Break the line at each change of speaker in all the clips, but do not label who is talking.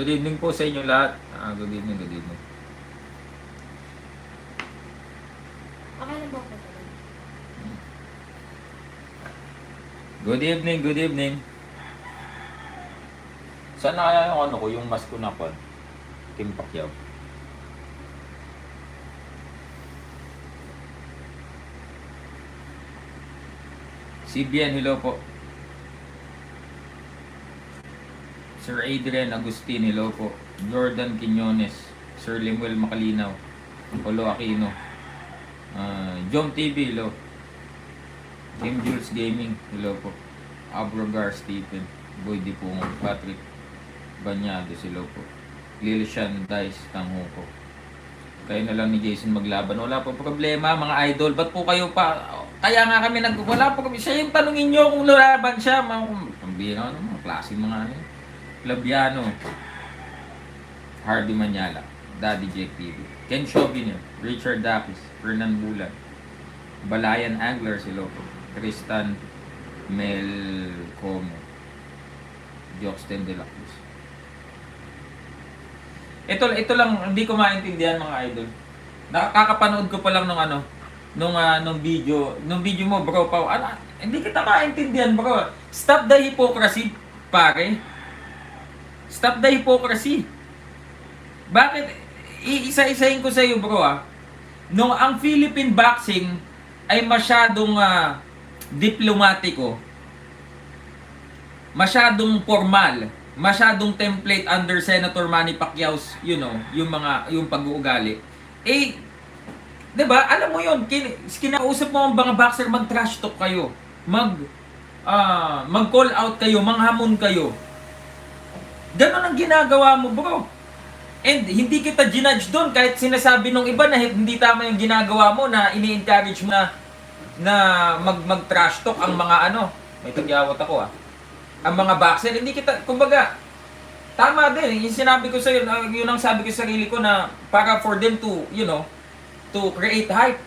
Good evening po sa inyo lahat. Ah, good evening, good evening.
Okay lang talaga?
Good evening, good evening. Saan na kaya yung ano ko, yung mask ko na po? Kim Pacquiao. CBN, hello po. Sir Adrian Agustin, hello po. Jordan Quinones, Sir Lemuel Macalinaw, Polo Aquino, Ah, Jom TV, hello. Team Jules Gaming, hello po. Abrogar Stephen, Boy Dipungong, Patrick Banyado, hello po. Lilshan Dice, Tangho ko. Kayo na lang ni Jason maglaban. Wala po problema, mga idol. Ba't po kayo pa? Kaya nga kami nag... Wala po kami. Siya yung tanungin nyo kung lalaban siya. Mga, pambira ano, mga klase mga ano. Yun. Labiano. Hardy Manyala. Daddy Jake TV. Ken Chauvin Richard Dapis. Fernan Bulan. Balayan Angler si Loco. Tristan Melcomo. Joxten de la Cruz. Ito, ito lang, hindi ko maintindihan mga idol. Nakakapanood ko pa lang nung ano, nung, ah, nung video, nung video mo bro, pa, ano, hindi kita maintindihan bro. Stop the hypocrisy, pare. Stop the hypocrisy. Bakit? Iisa-isahin ko sa iyo bro ah. Nung ang Philippine boxing ay masyadong ah, diplomatiko, masyadong formal, masyadong template under Senator Manny Pacquiao's, you know, yung mga yung pag-uugali. Eh 'di ba? Alam mo 'yon, kin kinausap mo ang mga boxer mag-trash talk kayo. Mag ah, mag-call out kayo, manghamon kayo. Ganon ang ginagawa mo, bro. And hindi kita ginudge doon kahit sinasabi nung iba na hindi tama yung ginagawa mo na ini-encourage mo na na mag mag trash talk ang mga ano. May tagyawat ako ah. Ang mga boxer, hindi kita kumbaga tama din yung sinabi ko sa yun ang sabi ko sa sarili ko na para for them to, you know, to create hype.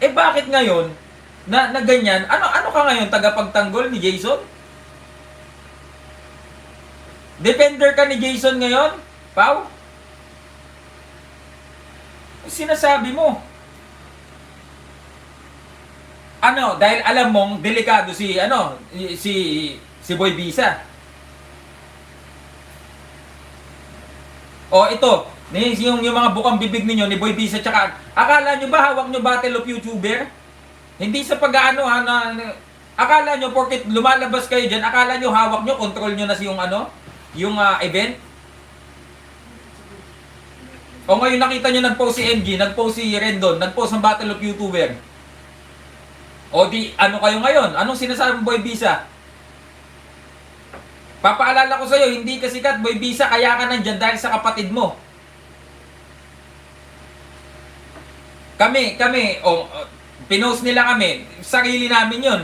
Eh bakit ngayon na, na ganyan? Ano ano ka ngayon tagapagtanggol ni Jason? Defender ka ni Jason ngayon? Pau? Sinasabi mo. Ano, dahil alam mong delikado si ano, si si Boy Bisa. O ito, yung, yung mga bukang bibig ninyo ni Boy Bisa tsaka akala nyo ba hawak nyo battle of YouTuber? Hindi sa pag-ano ha na, akala nyo porket lumalabas kayo diyan, akala nyo hawak nyo, control nyo na si yung ano, yung ah, event? O ngayon nakita nyo nag-post si MG, nag-post si Rendon, nag-post ang Battle of YouTuber. O di, ano kayo ngayon? Anong sinasabi mo, Boy Bisa? Papaalala ko sa'yo, hindi ka sikat, Boy Bisa, kaya ka nandyan dahil sa kapatid mo. Kami, kami, o, o, pinost nila kami, sarili namin yon.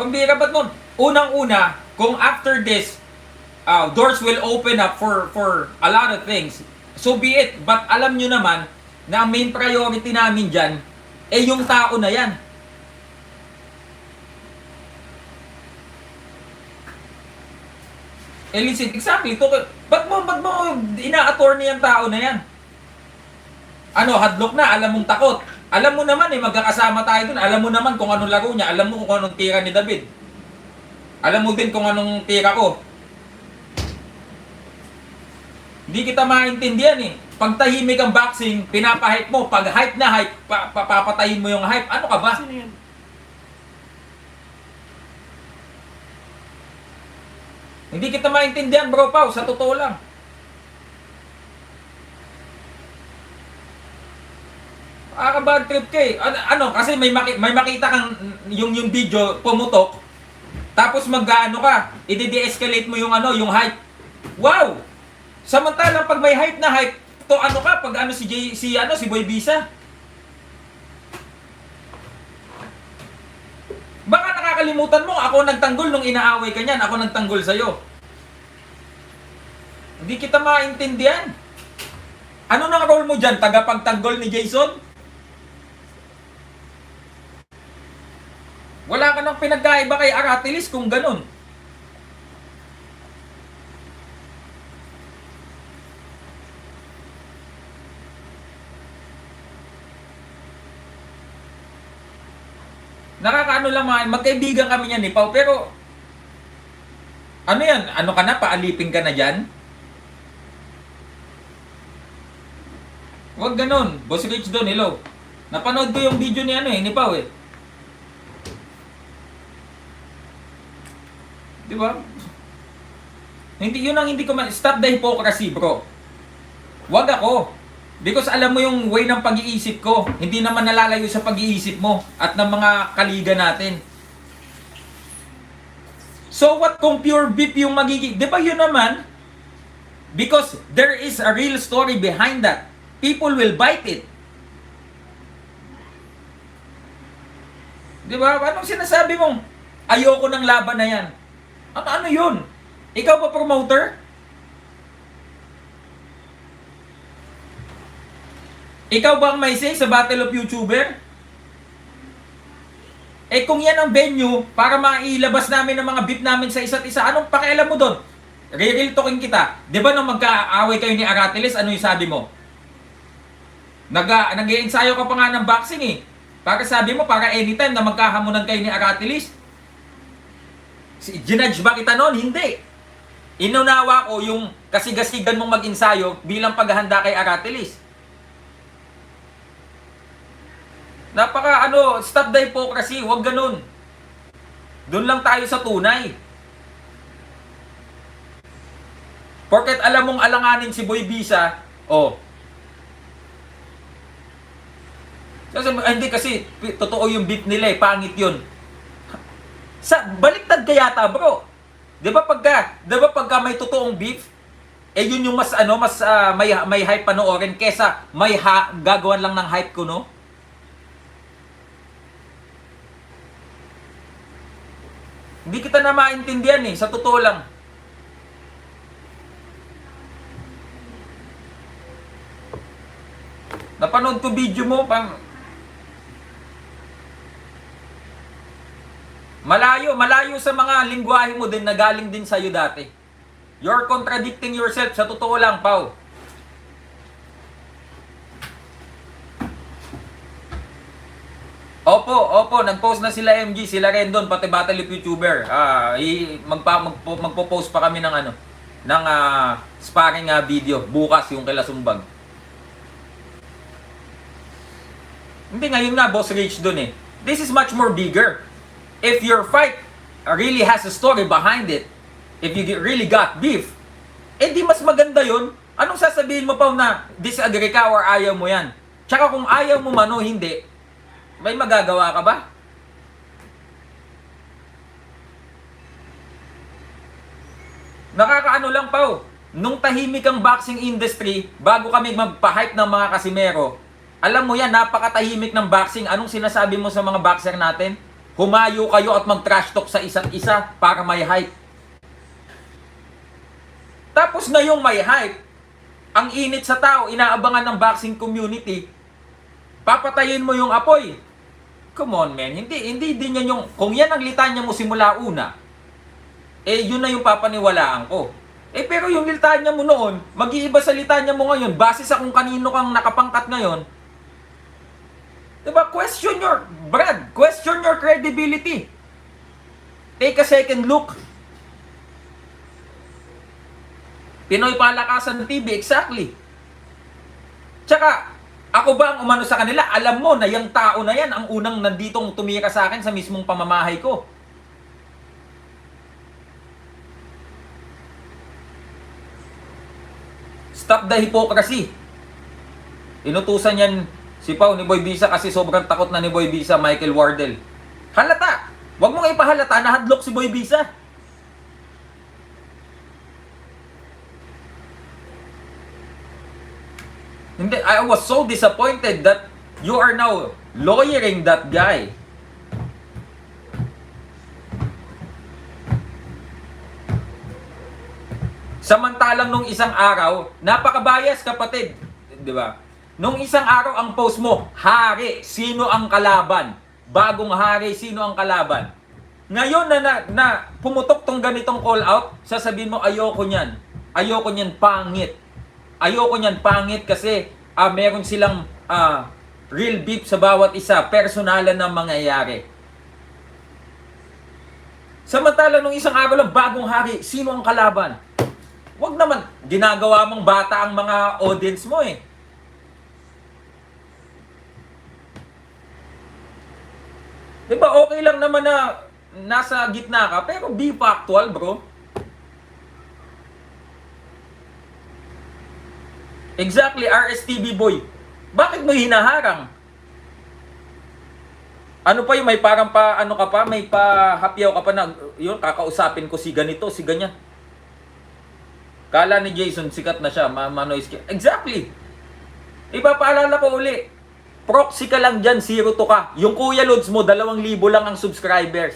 Pambira ba't nun? Unang-una, kung after this, uh, doors will open up for for a lot of things. So be it. But alam nyo naman na ang main priority namin dyan, eh yung tao na yan. Elicit, exactly. To, ba't mo, ba't mo ina-attorney ang tao na yan? Ano, hadlock na, alam mong takot. Alam mo naman eh, magkakasama tayo dun. Alam mo naman kung anong laro niya. Alam mo kung anong tira ni David. Alam mo din kung anong tira ko. Hindi kita maintindihan eh. Pag tahimik ang boxing, pinapahype mo. Pag hype na hype, pa, pa- papatayin mo yung hype. Ano ka ba? Hindi kita maintindihan bro Pao, sa totoo lang. Ah, bad trip ka eh. Ano, ano, kasi may, maki, may makita kang yung, yung video pumutok, tapos mag-ano ka, i-de-escalate mo yung ano, yung hype. Wow! Samantalang pag may hype na hype, to ano ka, pag ano si Jay, si ano, si Boy Bisa. Baka nakakalimutan mo, ako nagtanggol nung inaaway ka niyan, ako nagtanggol sa'yo. Hindi kita maintindihan. Ano nang role mo dyan? Tagapagtanggol ni Jason? Wala ka nang pinagkaiba kay Aratilis kung ganun. Nakakaano lang mga, magkaibigan kami niyan eh, ni Pau, pero ano yan? Ano ka na? Paalipin ka na dyan? Huwag ganun. Boss Rich doon, hello. Napanood ko yung video ni ano eh, ni Pau eh. Di ba? Hindi, yun ang hindi ko ma... Stop the hypocrisy, bro. Wag ako. Because alam mo yung way ng pag-iisip ko. Hindi naman nalalayo sa pag-iisip mo at ng mga kaliga natin. So what kung pure beef yung magiging... Di ba yun naman? Because there is a real story behind that. People will bite it. Di ba? Anong sinasabi mong ayoko ng laban na yan? Ano, ano yun? Ikaw ba promoter? Ikaw ba ang may say sa Battle of YouTuber? Eh kung yan ang venue para mailabas namin ang mga beef namin sa isa't isa, anong pakialam mo doon? Real talking kita. Di ba nung magkaaway kayo ni Aratiles, ano yung sabi mo? Nag, nag-ensayo ka pa nga ng boxing eh. Para sabi mo, para anytime na magkahamunan kayo ni Aratiles. Si, ginudge ba kita noon? Hindi. Inunawa ko yung kasigasigan mong mag-ensayo bilang paghahanda kay Aratiles. Napaka ano, stop the hypocrisy, huwag ganun. Doon lang tayo sa tunay. Porket alam mong alanganin si Boy Bisa, oh. Kasi, hindi kasi, totoo yung beat nila eh, pangit yun. Sa, baliktad kaya ta bro. Di ba pagka, di ba pagka may totoong beef, eh yun yung mas ano, mas ah, may, may hype panoorin kesa may ha, gagawan lang ng hype ko, no? Hindi kita na maintindihan eh, sa totoo lang. Napanood ko video mo, pang... Malayo, malayo sa mga lingwahe mo din na galing din sa'yo dati. You're contradicting yourself, sa totoo lang, Pau. Opo, opo, nag-post na sila MG, sila rin doon, pati Battle of YouTuber. Ah, magpa, magpo, magpo-post pa kami ng ano, ng ah, sparring ah, video bukas yung kila Sumbag. Hindi ngayon nga boss Rich doon eh. This is much more bigger. If your fight really has a story behind it, if you really got beef, eh di mas maganda yon. Anong sasabihin mo pa na disagree ka or ayaw mo yan? Tsaka kung ayaw mo man o hindi, may magagawa ka ba? Nakakaano lang pa Nung tahimik ang boxing industry, bago kami magpa-hype ng mga kasimero, alam mo yan, napakatahimik ng boxing. Anong sinasabi mo sa mga boxer natin? Humayo kayo at mag-trash talk sa isa't isa para may hype. Tapos ngayong may hype, ang init sa tao, inaabangan ng boxing community, papatayin mo yung apoy. Come on, man. Hindi, hindi din yan yung... Kung yan ang litanya mo simula una, eh, yun na yung papaniwalaan ko. Eh, pero yung litanya mo noon, mag-iiba sa litanya mo ngayon, base sa kung kanino kang nakapangkat ngayon, Diba? Question your, Brad, question your credibility. Take a second look. Pinoy Palakasan TV, exactly. Tsaka, ako ba ang umano sa kanila? Alam mo na yung tao na yan ang unang nanditong tumira sa akin sa mismong pamamahay ko. Stop the hypocrisy. Inutusan yan si Pau ni Boy Bisa kasi sobrang takot na ni Boy Bisa Michael Wardell. Halata! Huwag mo nga ipahalata, nahadlok si Boy Bisa. Hindi, I was so disappointed that you are now lawyering that guy. Samantalang nung isang araw, napakabayas kapatid. Di ba? Nung isang araw ang post mo, hari, sino ang kalaban? Bagong hari, sino ang kalaban? Ngayon na, na, na pumutok tong ganitong call out, sasabihin mo, ayoko niyan. Ayoko niyan, pangit. Ayoko niyan, pangit kasi ah, meron silang ah, real beef sa bawat isa, personalan ng mangyayari. Samantala nung isang araw lang, bagong hari, sino ang kalaban? Huwag naman, ginagawa mong bata ang mga audience mo eh. Di ba okay lang naman na nasa gitna ka, pero be factual bro. Exactly, RSTV boy. Bakit mo hinaharang? Ano pa yung may parang pa, ano ka pa, may pa hapyaw ka pa na, yun, kakausapin ko si ganito, si ganyan. Kala ni Jason, sikat na siya, ma manoy ski- Exactly. Ipapaalala ko uli. Proxy ka lang dyan, zero to ka. Yung Kuya Lods mo, dalawang libo lang ang subscribers.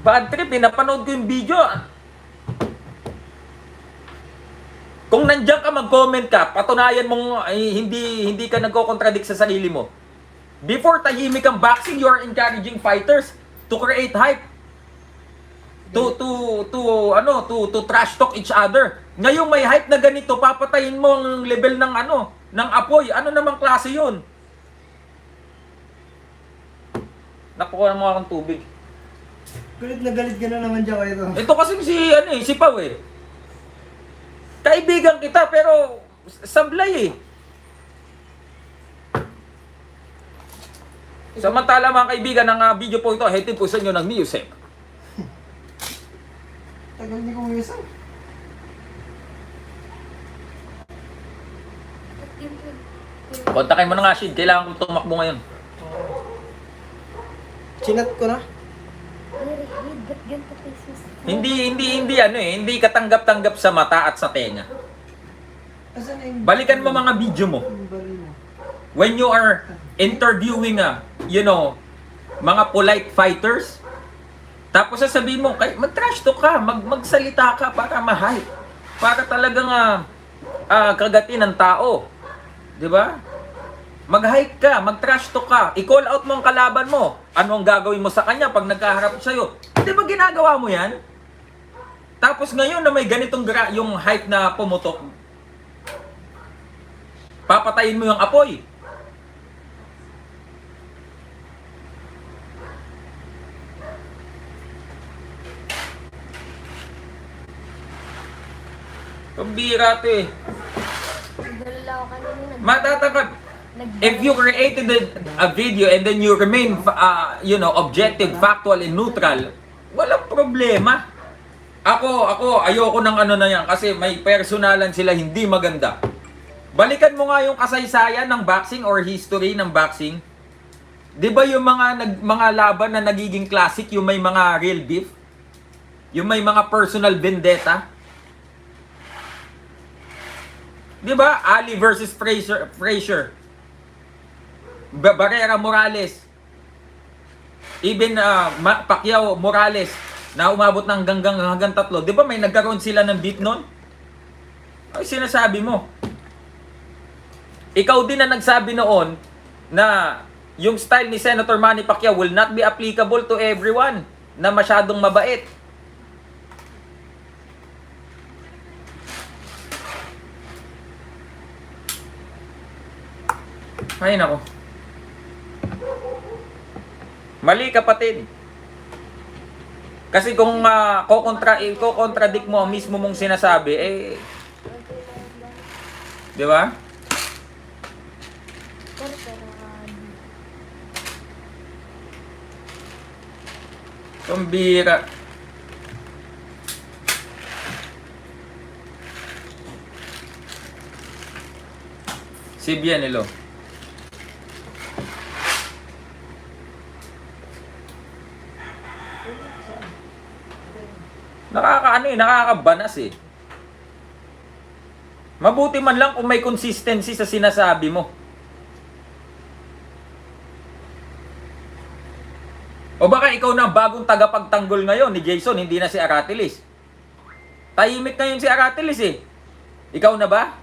Bad trip, eh. Ko yung video. ah. Kung nandiyan ka, mag-comment ka, patunayan mong ay, hindi hindi ka nagko-contradict sa sarili mo. Before tahimik ang boxing, you are encouraging fighters to create hype. To to to ano, to to trash talk each other. Ngayong may hype na ganito, papatayin mo ang level ng ano, ng apoy. Ano namang klase 'yun? Nakuha mo akong tubig.
Galit na galit ka na naman dyan ito.
Ito kasi si ano eh, si Pau eh. Kaibigan kita pero sablay eh. Samantala mga kaibigan, ang ah, video po ito, hatid po sa inyo ng music.
Tagal ni Kuya Sam.
Kontakin mo na nga, Shid. Kailangan kong tumakbo ngayon.
Chinat ko na.
Ba't ganito?
Hindi, hindi, hindi ano eh. Hindi katanggap-tanggap sa mata at sa tenga.
Asan na yung...
Balikan mo mga video mo.
Yung baril mo.
When you are interviewing, ah, you know, mga polite fighters, tapos sasabihin mo, kay mag-trash talk ka, mag magsalita ka para ma-hype. Para talagang ah, ah, kagatin ng tao. 'Di ba? Mag-hype ka, mag-trash talk ka, i-call out mo ang kalaban mo. Ano ang gagawin mo sa kanya pag nagkaharap sa'yo? Di ba ginagawa mo yan? Tapos ngayon na may ganitong gra- yung hype na pumutok, papatayin mo yung apoy. Pambira to eh.
Ako kanina. nag-
Matatakot.
nag-
If you created a, a video and then you remain, uh, you know, objective, factual, and neutral, walang problema. Ako, ako, ayoko ng ano na yan kasi may personalan sila hindi maganda. Balikan mo nga yung kasaysayan ng boxing or history ng boxing. 'Di ba yung mga nag, mga laban na nagiging classic, yung may mga real beef? Yung may mga personal vendetta? 'Di ba? Ali versus Fraser, Fraser. Ba- Barrera Morales. Even uh, Pacquiao Morales na umabot ng hanggang hanggang tatlo. 'Di ba may nagkaroon sila ng beef noon? Ay sinasabi mo. Ikaw din na nagsabi noon na yung style ni Senator Manny Pacquiao will not be applicable to everyone na masyadong mabait. Ay nako. Mali kapatid. Kasi kung uh, kokontra i-contradict mo ang mismo mong sinasabi, eh, di ba? Pambira. Si Bienelo. nakakaano eh, nakakabanas eh. Mabuti man lang kung may consistency sa sinasabi mo. O baka ikaw na bagong tagapagtanggol ngayon ni Jason, hindi na si Aratilis. Tahimik ngayon si Aratilis eh. Ikaw na ba?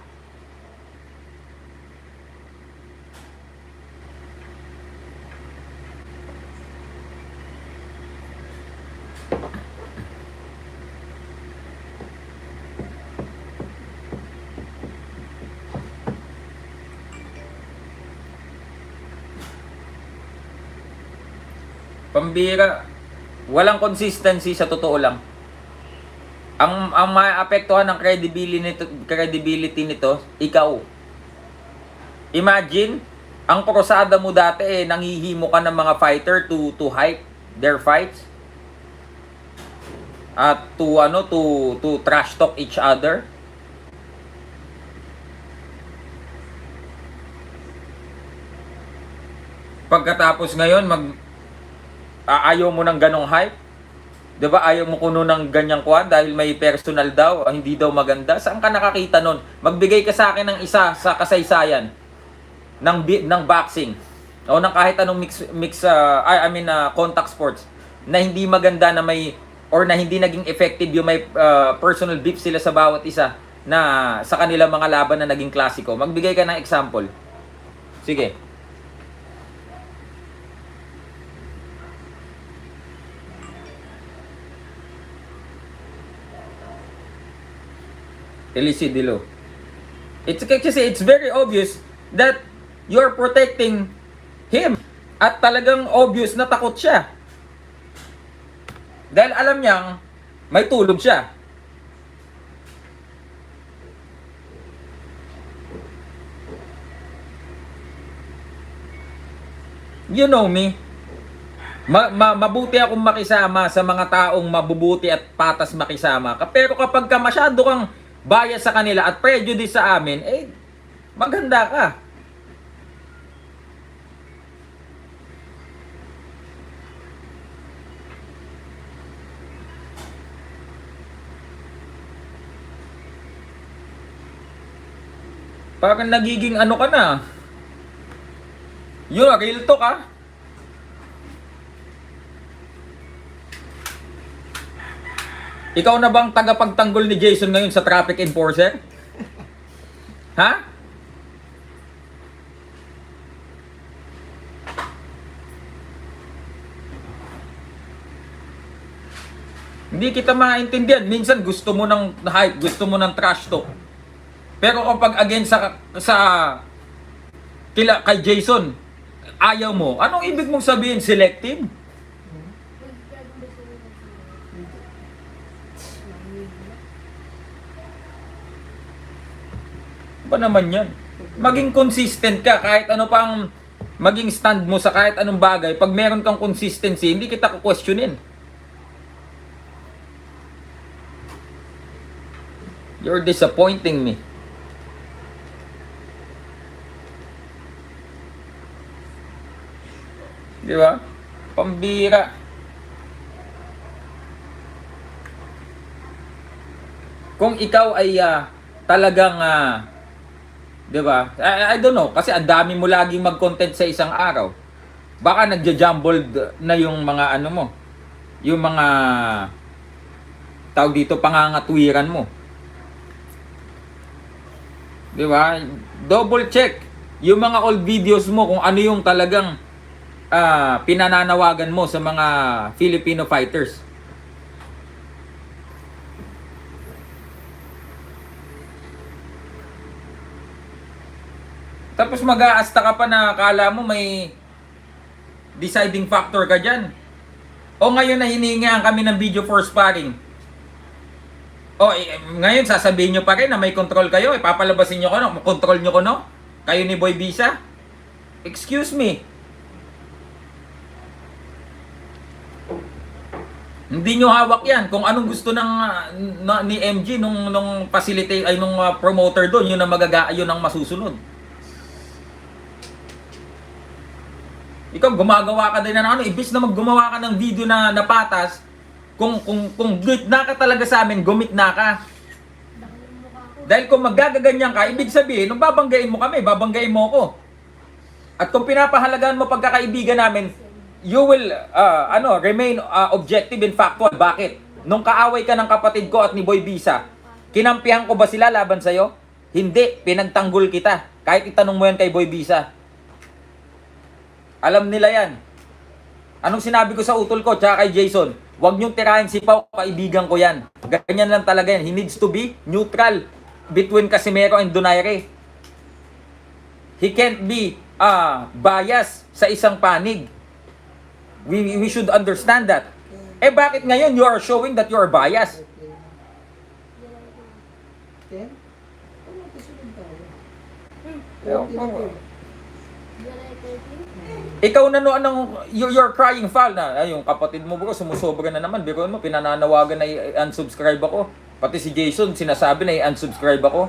Pambira. Walang consistency sa totoo lang. Ang ang maapektuhan ng credibility nito, credibility nito, ikaw. Imagine, ang krusada mo dati eh, nangihimo ka ng mga fighter to to hype their fights. At to ano to to trash talk each other. Pagkatapos ngayon mag aayaw mo ng ganong hype. 'Di ba? Ayaw mo kuno ng ganyang kuha dahil may personal daw, ah, hindi daw maganda. Saan ka nakakita nun? Magbigay ka sa akin ng isa sa kasaysayan ng ng boxing o ng kahit anong mix mix ah, I, mean ah, contact sports na hindi maganda na may or na hindi naging effective yung may ah, personal beef sila sa bawat isa na sa kanila mga laban na naging klasiko. Magbigay ka ng example. Sige. Elisidilo. It's kasi it's very obvious that you're protecting him. At talagang obvious na takot siya. Dahil alam niyang may tulog siya. You know me. Ma- ma- mabuti akong makisama sa mga taong mabubuti at patas makisama. Pero kapag ka masyado kang bias sa kanila at prejudice sa amin, eh, maganda ka. Parang nagiging ano ka na. Yun, real talk ah. Ikaw na bang tagapagtanggol ni Jason ngayon sa traffic enforcer? Ha? Hindi kita maintindihan. Minsan gusto mo ng hype, gusto mo ng trash talk. Pero kapag again sa sa kila kay Jason, ayaw mo. Anong ibig mong sabihin? Selective? Ba naman yan? Maging consistent ka kahit ano pang maging stand mo sa kahit anong bagay. Pag meron kang consistency, hindi kita kukwestiyonin. You're disappointing me. Di ba? Pambira. Kung ikaw ay ah, talagang ah, 'di ba? I, I don't know kasi ang dami mo laging mag-content sa isang araw. Baka nagja-jumbled na yung mga ano mo. Yung mga tawag dito pangangatwiran mo. 'Di ba? Double check yung mga old videos mo kung ano yung talagang ah, pinananawagan mo sa mga Filipino fighters. Tapos mag-aasta ka pa na akala mo may deciding factor ka dyan. O ngayon na hiningaan kami ng video for sparring. O eh, ngayon sasabihin nyo pa rin na may control kayo. Ipapalabasin nyo ko no? Control nyo ko no? Kayo ni Boy Bisa? Excuse me. Hindi nyo hawak yan. Kung anong gusto ng ah, na, ni MG nung nung facilitate ay nung ah, promoter doon, yun ang magaga yun ang masusunod. Ikaw gumagawa ka din ng ano, ibis na maggumawa ka ng video na napatas, kung kung kung gitna ka talaga sa amin, gumit na ka. Dahil kung magagaganyan ka, ibig sabihin, nung babanggain mo kami, babanggain mo ako. At kung pinapahalagaan mo pagkakaibigan namin, you will uh, ano remain uh, objective and factual. Bakit? Nung kaaway ka ng kapatid ko at ni Boy Bisa, kinampihan ko ba sila laban sa'yo? Hindi, pinagtanggol kita. Kahit itanong mo yan kay Boy Bisa. Alam nila yan. Anong sinabi ko sa utol ko tsaka kay Jason? Huwag niyong tirahin si Pau, kaibigan ko yan. Ganyan lang talaga yan. He needs to be neutral between Casimero and Donaire. He can't be uh, bias sa isang panig. We, we should understand that. Eh bakit ngayon you are showing that you are biased? Ikaw na no anong you- you're crying foul na ay yung kapatid mo bro sumusobra na naman biro mo pinananawagan na i-unsubscribe ako pati si Jason sinasabi na i-unsubscribe ako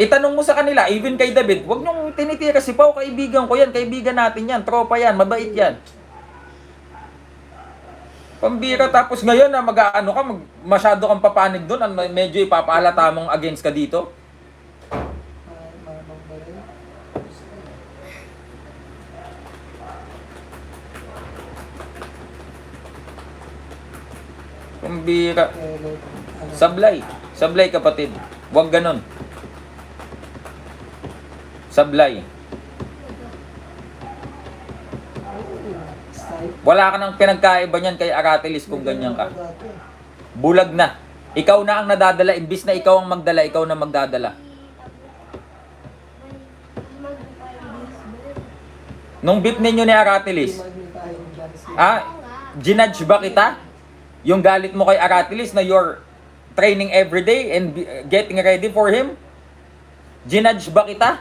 Itanong mo sa kanila, even kay David, wag niyong tinitira si Pau, kaibigan ko yan, kaibigan natin yan, tropa yan, mabait yan. Pambira tapos ngayon na mag-aano ka, mag, masyado kang papanig doon, medyo ipapaalata mong against ka dito. Pambira. Sablay. Sablay kapatid. Huwag ganon. Sablay. Wala ka nang pinagkaiba niyan kay Aratilis kung ganyan ka. Bulag na. Ikaw na ang nadadala, imbis na ikaw ang magdala, ikaw na magdadala. Nung beat ninyo ni Aratilis, ah, ginudge ba kita? Yung galit mo kay Aratilis na you're training every day and getting ready for him? Ginudge ba kita?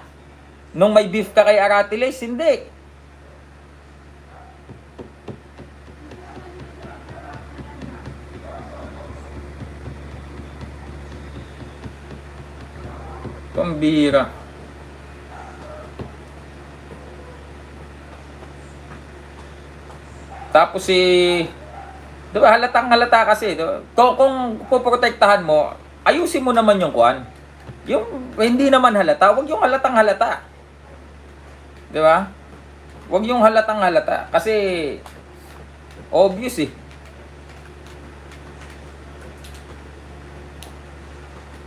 Nung may beef ka kay Aratilis? Hindi. Pambira. Tapos si... Di ba, halatang halata kasi. di ba? Kung, kung poprotektahan mo, ayusin mo naman yung kwan. Yung hindi naman halata, wag yung halatang halata. Di ba? Wag yung halatang halata. Kasi, obvious eh.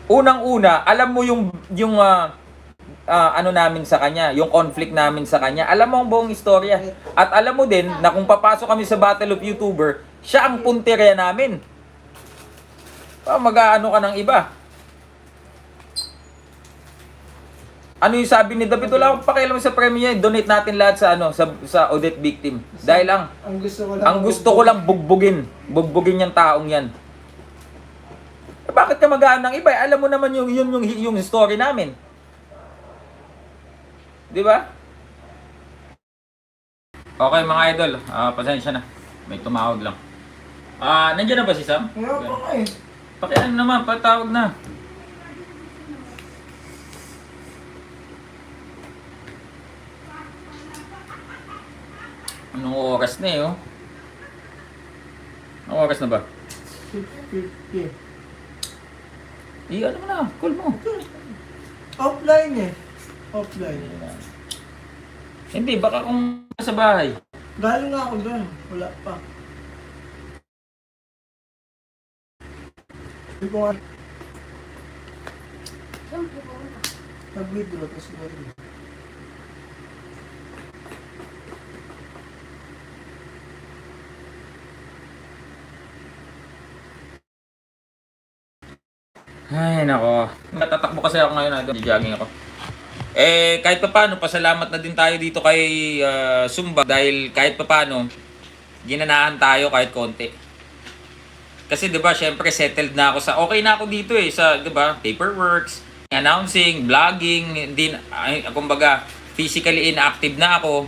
Unang-una, alam mo yung yung ah, ah, ano namin sa kanya, yung conflict namin sa kanya. Alam mo ang buong istorya. At alam mo din na kung papasok kami sa Battle of YouTuber, siya ang punterya namin. Ah, mag-aano ka ng iba. Ano yung sabi ni David? Wala akong pakialam sa premium yan. Donate natin lahat sa ano sa sa Odette victim. Dahil ang
Ang gusto ko lang.
ang gusto ko lang bugbugin. Bugbugin yung taong yan. Eh, bakit ka magaan ng iba? Alam mo naman yung yun yung yung story namin. 'Di ba? Okay mga idol, ah pasensya na. May tumawag lang. Ah, nandiyan na ba si Sam?
Ngayon pa ka eh.
Pakiano naman, patawag na. Anong oras na eh, oh? Anong oras na ba?
50.
Eh, ano mo na, call mo.
Offline eh. Offline.
Hindi, baka kung sa bahay.
Galing nga ako doon. Wala pa.
Po.
nag-withdraw tapos galing.
Ay, nako. Natatakbo kasi ako ngayon, idol. Jogging ako. Eh, kahit pa paano, pasalamat na din tayo dito kay ah, Sumba dahil kahit pa paano, ginanahan tayo kahit konti. Kasi 'di ba, syempre settled na ako sa okay na ako dito eh sa 'di ba, paperworks, announcing, vlogging, din kumbaga physically inactive na ako.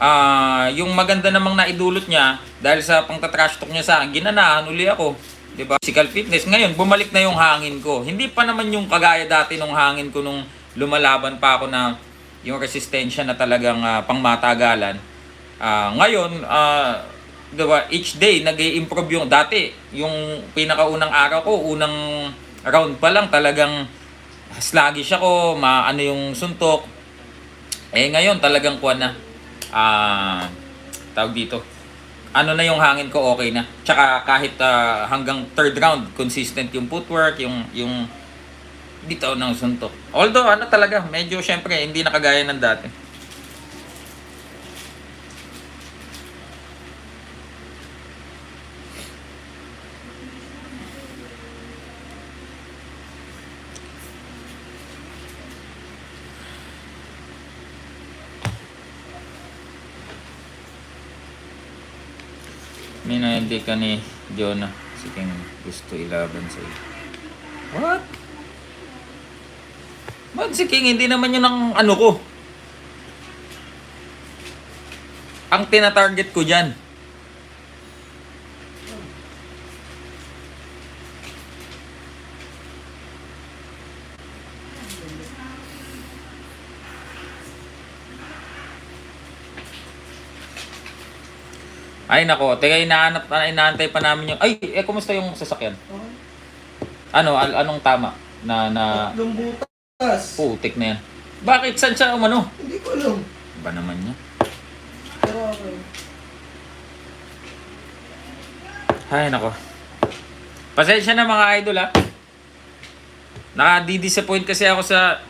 Ah, yung maganda namang naidulot niya dahil sa pangtatrash talk niya sa akin, ginanahan uli ako. 'Di ba? Physical fitness. Ngayon, bumalik na yung hangin ko. Hindi pa naman yung kagaya dati nung hangin ko nung lumalaban pa ako na yung resistensya na talagang ah, pangmatagalan. Ah, ngayon, ah, 'di ba, each day nag improve yung dati, yung pinakaunang araw ko, unang round pa lang talagang sluggish ako, maano yung suntok. Eh ngayon talagang kuwan na. Ah, tawag dito. Ano na yung hangin ko okay na. Tsaka kahit ah, hanggang third round consistent yung footwork, yung yung dito ng suntok. Although ano talaga, medyo syempre hindi na kagaya ng dati. Hindi ka ni Jonah. Sige, gusto ilaban sa iyo. What? Ba't si King? Hindi naman yun ang ano ko. Ang tina-target ko dyan. Ay nako, teka inaanap, inaantay pa namin yung, ay, eh, kumusta yung sasakyan? Ano, al- anong tama? Na, na,
Tatlong butas.
putik na yan. Bakit? Saan siya umano?
Hindi ko alam.
Ba naman niya?
Pero okay.
Ay, nako. Pasensya na mga idol ha. Nakadi-disappoint kasi ako sa...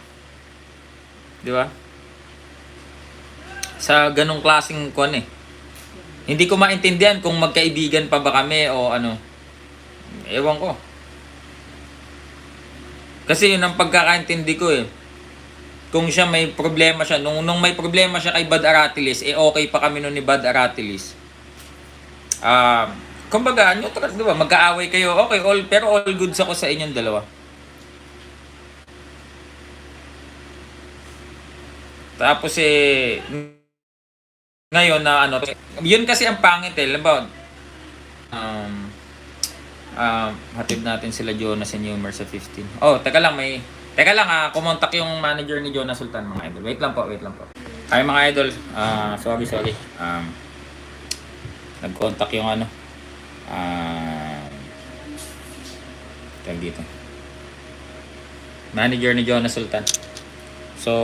Di ba? Sa ganong klaseng kwan eh. Hindi ko maintindihan kung magkaibigan pa ba kami o ano. Ewan ko. Kasi yun ang pagkakaintindi ko eh. Kung siya may problema siya, nung, nung may problema siya kay Bad Aratilis, eh okay pa kami nun ni Bad Aratilis. Ah, kumbaga, neutral, di ba? Magkaaway kayo. Okay, all, pero all goods ako sa inyong dalawa. Tapos eh, ngayon na ano, yun kasi ang pangit eh. Alam ba, um, um, hatid natin sila Jonas and Humor sa 15. Oh, teka lang, may, teka lang ah, kumontak yung manager ni Jonas Sultan mga idol. Wait lang po, wait lang po. Ay mga idol, ah, sorry, sorry. Um, nag-contact yung ano, ah, tawag dito. Manager ni Jonas Sultan. So,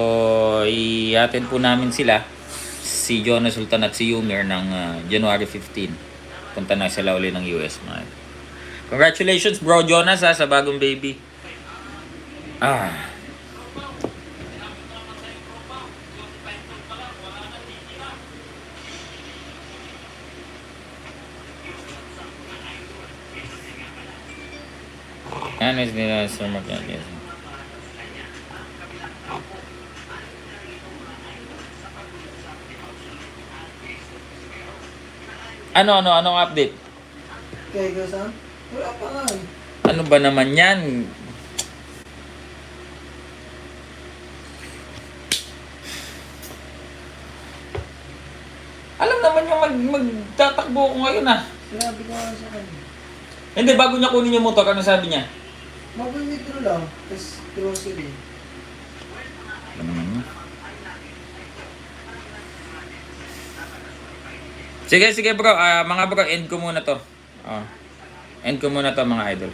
ihatid po namin sila, si Jonas Sultan at si Yumir ng ah, January 15. Punta na sila uli ng US, mga. Congratulations, bro Jonas, ha, sa bagong baby. Ah. Yan is nila Sir Mark Ano, ano, anong update?
Okay, Gasan? Wala pa nga eh.
Ano ba naman yan? Alam naman yung mag, magtatakbo ko ngayon ah.
Sinabi ko nga sa kanya.
Hindi, bago niya kunin yung motor, ano sabi niya?
Mag-withdraw lang. Tapos grocery.
Ano naman yun? Sige, sige bro. Ah, mga bro, end ko muna to. Oh. End ko muna to mga idol.